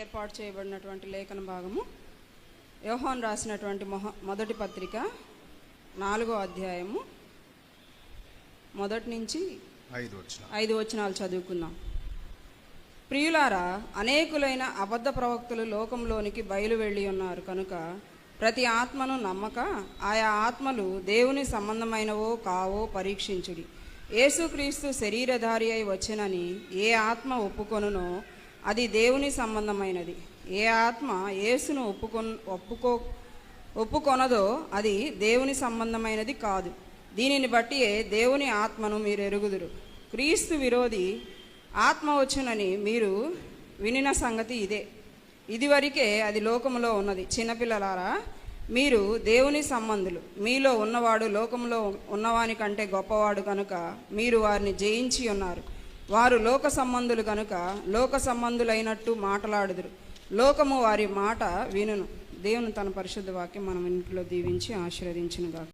ఏర్పాటు చేయబడినటువంటి లేఖన భాగము యోహాన్ రాసినటువంటి మొహ మొదటి పత్రిక నాలుగో అధ్యాయము మొదటి నుంచి ఐదు వచ్చిన ఐదు వచనాలు చదువుకుందాం. ప్రియులారా అనేకులైన అబద్ధ ప్రవక్తలు లోకంలోనికి బయలు వెళ్ళి ఉన్నారు. కనుక ప్రతి ఆత్మను నమ్మక ఆయా ఆత్మలు దేవుని సంబంధమైనవో కావో పరీక్షించుడి. యేసుక్రీస్తు శరీరధారి అయి వచ్చినని ఏ ఆత్మ ఒప్పుకొనునో అది దేవుని సంబంధమైనది. ఏ ఆత్మ యేసును ఒప్పుకొ ఒప్పుకో ఒప్పుకొనదో అది దేవుని సంబంధమైనది కాదు. దీనిని బట్టియే దేవుని ఆత్మను మీరు ఎరుగుదురు. క్రీస్తు విరోధి ఆత్మ వచ్చునని మీరు వినిన సంగతి ఇదే. ఇదివరకే అది లోకములో ఉన్నది. చిన్నపిల్లలారా మీరు దేవుని సంబంధులు. మీలో ఉన్నవాడు లోకంలో ఉన్నవాని కంటే గొప్పవాడు కనుక మీరు వారిని జయించి ఉన్నారు. వారు లోక సంబంధులు కనుక లోక సంబంధులైనట్టు మాట్లాడుదురు. లోకము వారి మాట వినును. దేవుని తన పరిశుద్ధ వాక్యం మనం ఇంట్లో దీవించి ఆశీర్వదించునుగా